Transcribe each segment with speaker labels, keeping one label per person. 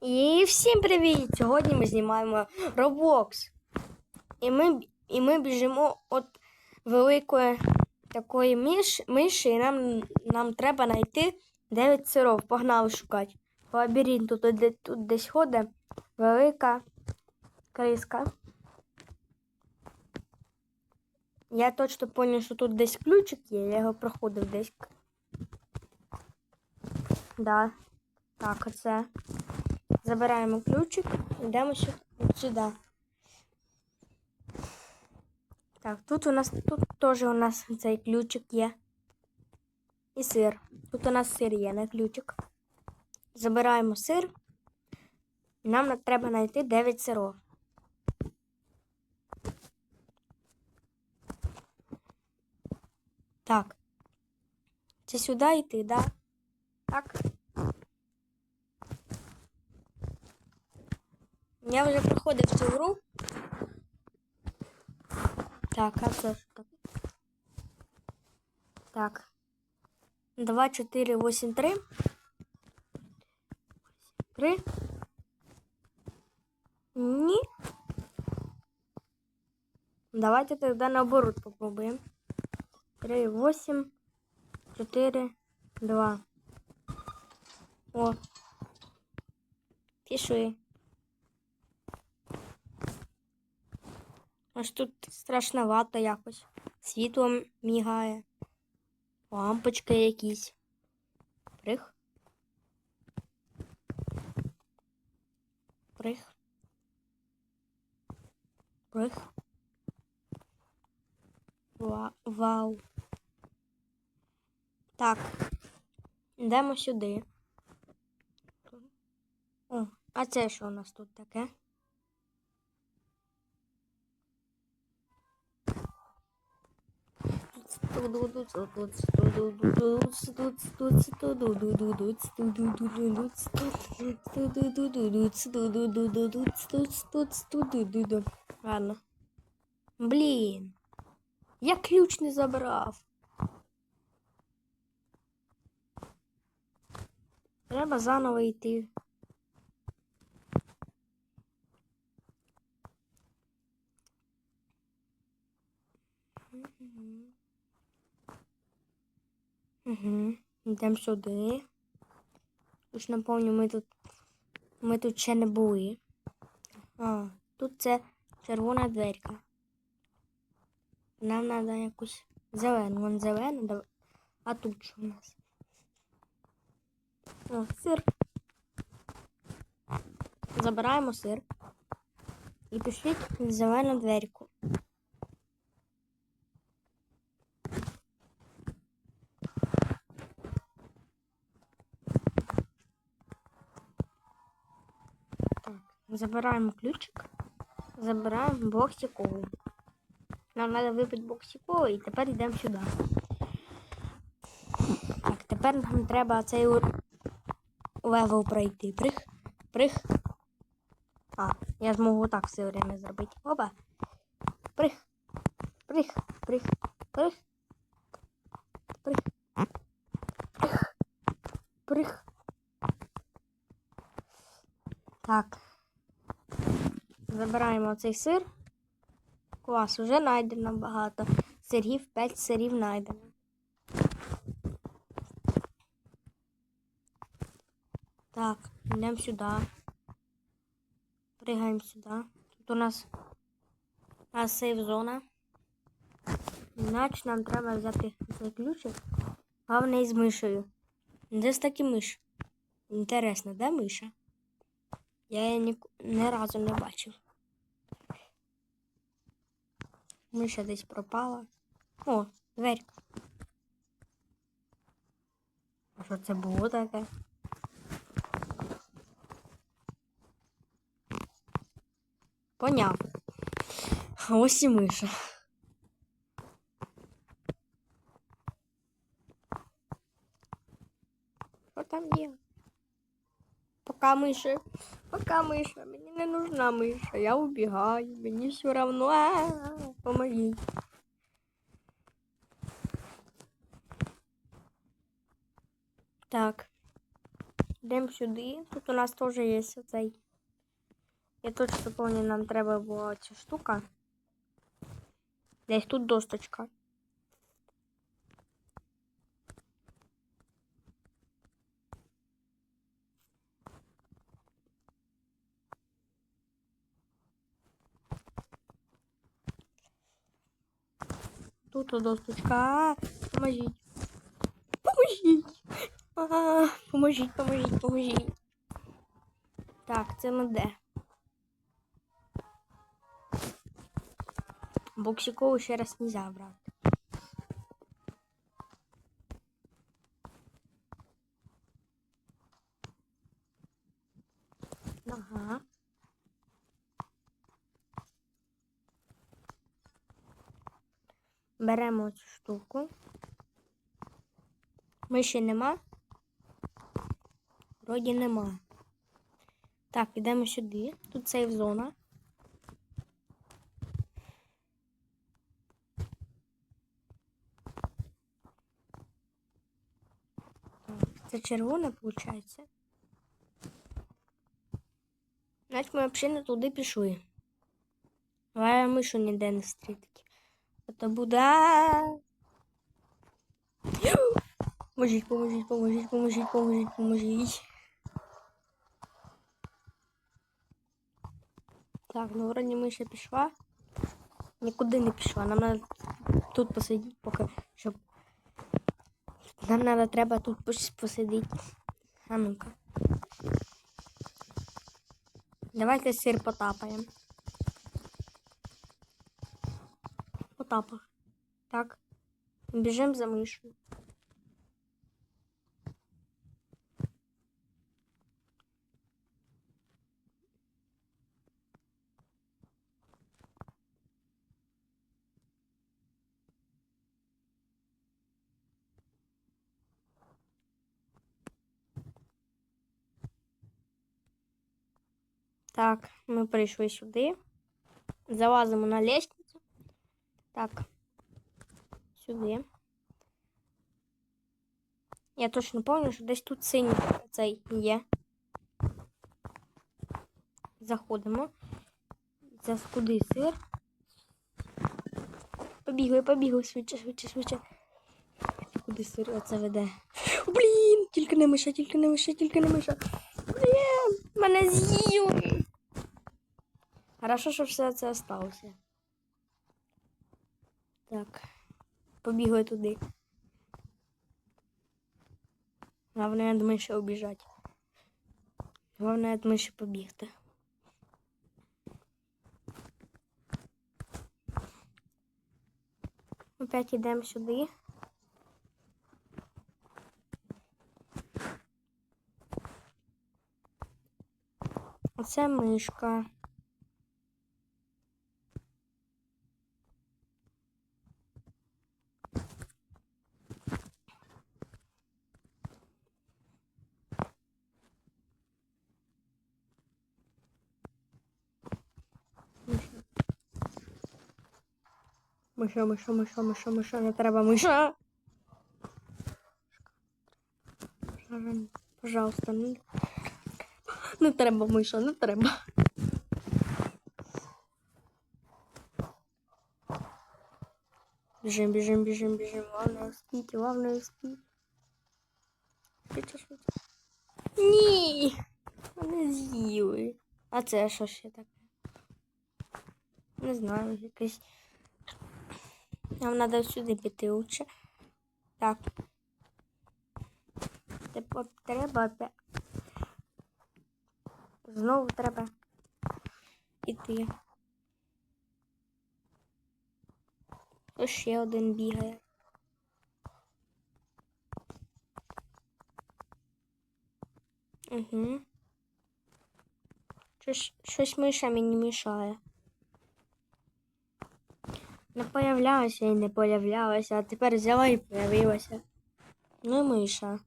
Speaker 1: І всім привіт! Сьогодні ми знімаємо Roblox. І ми, і ми біжимо від великої такої миш, миші, і нам, нам треба знайти 9 сиров. Погнали шукати. По лабіринту тут, тут десь ходить велика криска. Я точно пам'ятаю, що тут десь ключик є, я його проходив десь. Да. Так, оце. Забираємо ключик, йдемо сюди. Так, тут у нас тут теж у нас цей ключик є. І сир. Тут у нас сир є, не ключик. Забираємо сир. Нам треба знайти 9 сиров. Так. Це сюди йти, да? Так. Я вже проходив цю гру. Так, а це що таке? Так. 2, 4, 8, 3. 3. Ні. Давайте тогда наоборот попробуем. 3, 8, 4, 2. О. Пішли. Аж тут страшновато якось. Світло мігає. Лампочки якісь. Прих. Прих. Прих. Ва- Вау. Так. Йдемо сюди. О, а це що у нас тут таке? Ладно. Блін. Я ключ не забрав. Треба заново йти. Угу. Йдемо сюди. Уж напомню, ми тут. Ми тут ще не були. А, тут це червона дверка. Нам треба якусь зелену. Вон зелену, а тут що у нас? О, сир. Забираємо сир. І пішли зелену дверку. Забираємо ключик, забираємо боксикову. Нам треба випити боксикову і тепер йдемо сюди. Так, тепер нам треба цей левел пройти. Прих, прих. А, я зможу так все время зробити. Опа. Прих, прих, прих, прих. Прих. Прих. Прих. Так. Забираємо цей сир. Клас, уже знайдено багато. Сирів, 5 сирів знайдено. Так, йдемо сюди. Пригаємо сюди. Тут у нас, сейф зона. Іначе нам треба взяти цей ключик. Головне з мишею. Де ж таки миш? Інтересно, де миша? Я її ні, ні разу не бачив. Миша десь пропала. О, дверка. А що це було таке? Поняв. Ось і миша. Що там є? Пока миша. Пока миша. Мені не нужна миша. Я убігаю. Мені все равно. Помогіть. Так. Йдемо сюди. Тут у нас теж є оцей. Я точно пам'ятаю, нам треба була ця штука. Десь тут досточка. Тут досточка. Поможіть. Поможіть. А, Поможіть, поможіть, поможіть. Так, це ми де? Боксикову ще раз нельзя брати. Ага. Беремо цю штуку. Миші нема. Вроді нема. Так, йдемо сюди. Тут сейф зона. Це червоне, виходить. Значить, ми взагалі не туди пішли. Але мишу ніде не стрітки. То буде. Поможіть, поможіть, поможіть, поможіть, поможіть, поможіть. Так, ну вроді миша пішла. Нікуди не пішла. Нам треба тут посидіти, поки щоб. Нам треба треба тут пос- посидіти. А ну-ка. Давайте сир потапаємо. Потапах. Так. Біжимо за мишою. Так, ми прийшли сюди. Залазимо на лестницю. Так. Сюди. Я точно пам'ятаю, що десь тут синій цей є. Заходимо. Це куди сир. Побігли, побігли, швидше, швидше, швидше. Куди сир оце веде? Блін, тільки не миша, тільки не миша, тільки не миша. Блін, мене з'їли. Хорошо, що все це осталося. Так. Побігли туди. Головне від миші обіжати. Головне від миші побігти. Опять йдемо сюди. Оце мишка. Миша, миша, миша, миша, миша, не треба миша. Пожалуйста, не, не треба миша, не треба. Біжим, біжим, біжим, біжим. Главное успіть, главное успіть. Ні! Вони з'їли. А це що ще таке? Не знаю, якесь. Нам треба сюди піти лучше. Так. Тепер треба. Знову треба іти. Ось ще один бігає. Угу. Щось, щось миша мені мішає. Не появлялася і не появлялася, а тепер взяла і появилася. Ну, миша.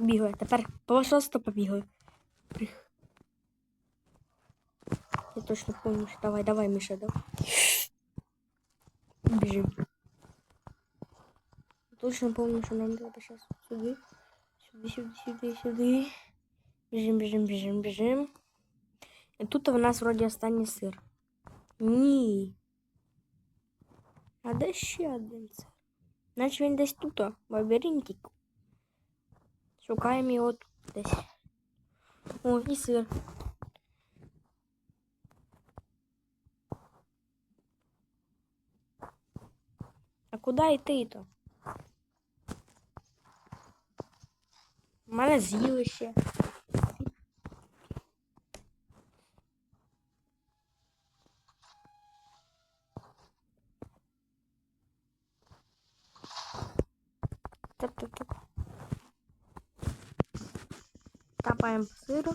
Speaker 1: Бігає. Тепер просто побігає. Прих. Я точно помню, що давай, давай, Миша, давай. Біжим. точно помню, що нам треба зараз сюди. Сюди, сюди, сюди, сюди. Біжим, біжим, біжим, біжим. І тут у нас вроді останній сир. Ні. А де ще один сир? Наче він десь тут, в лабіринтику. Шукаємо його тут десь. О, і сир. А куди йти то? У мене з'їли. По сиру.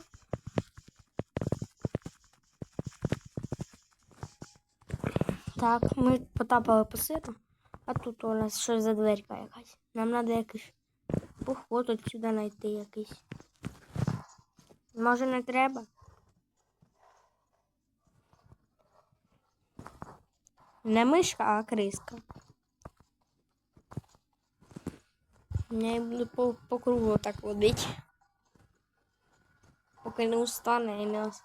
Speaker 1: Так, ми потапали по сиру. А тут у нас щось за дверка якась. Нам треба якийсь поход отсюди знайти якийсь. Може не треба? Не мишка, а криска. Я її буду по, по кругу так водити. Поки не устане і не ос-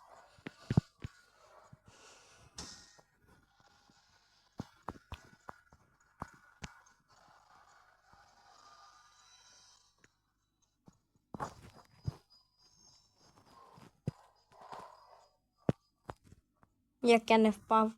Speaker 1: Як я не впав.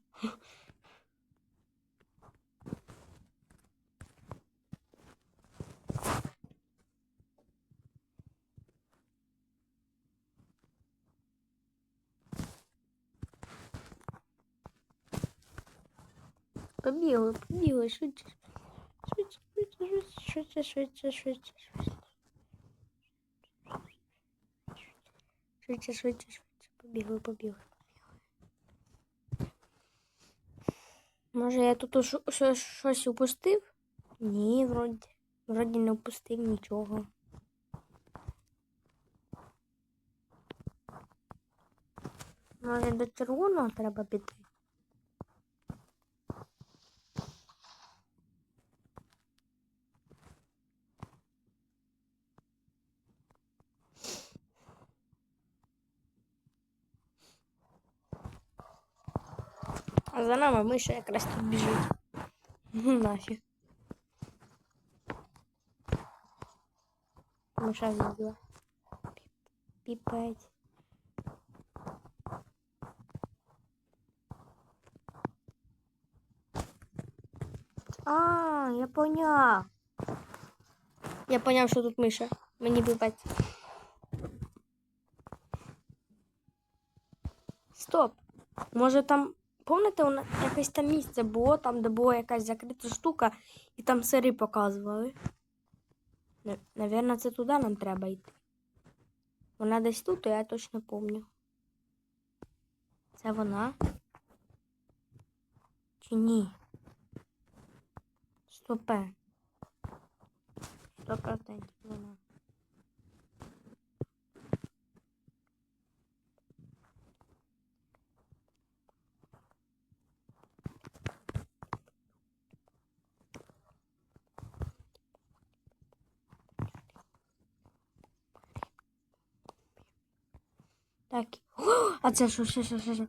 Speaker 1: Побігли, побігли, швидше. Швидше, швидше, швидше, швидше, швидше, швидше. Швидше, швидше, швидше. Побігли, побігли. Може, я тут щось упустив? Ні, вроді. Вроді не упустив нічого. Може, до червоного треба піти? за нами миша якраз тут біжить. Ну, Нафіг. Миша з'їла. Піпець. А, я поняв. Я поняв, що тут миша. Мені піпець. Стоп. Може там, пам'ятаєте, у нас якесь там місце було, там, де була якась закрита штука, і там сири показували. Навірно, це туди нам треба йти. Вона десь тут, я точно пам'ятаю. Це вона? Чи ні? Стопе. Сто процентів вона. Так. О, а це що, що, що, що, що?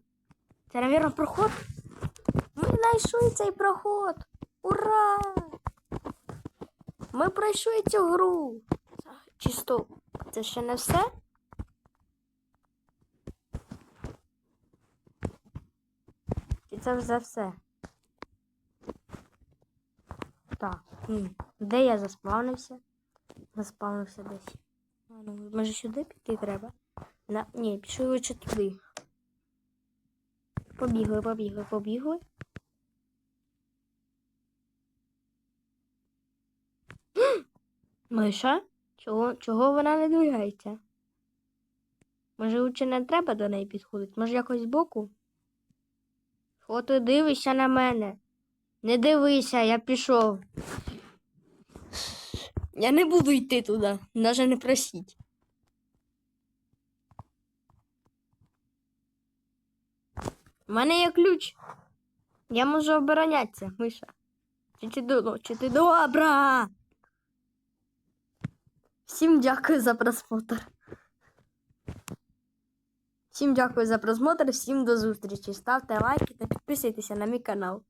Speaker 1: Це, мабуть, проход? Ми знайшли цей проход. Ура! Ми пройшли цю гру. Чи стоп? Це ще не все? І це вже все. Так. Де я заспавнився? Заспавнився десь. Може сюди піти треба? На... Ні, пішли лише туди. Побігли, побігли, побігли. Миша? Чого, чого вона не двигається? Може, лучше не треба до неї підходити? Може, якось збоку? Що ти дивишся на мене? Не дивися, я пішов. Я не буду йти туди, навіть не просіть. У мене є ключ. Я можу оборонятися, Миша. Чи ти. Ну, чи ти добра? Всім дякую за просмотр. Всім дякую за просмотр, всім до зустрічі. Ставте лайки та підписуйтеся на мій канал.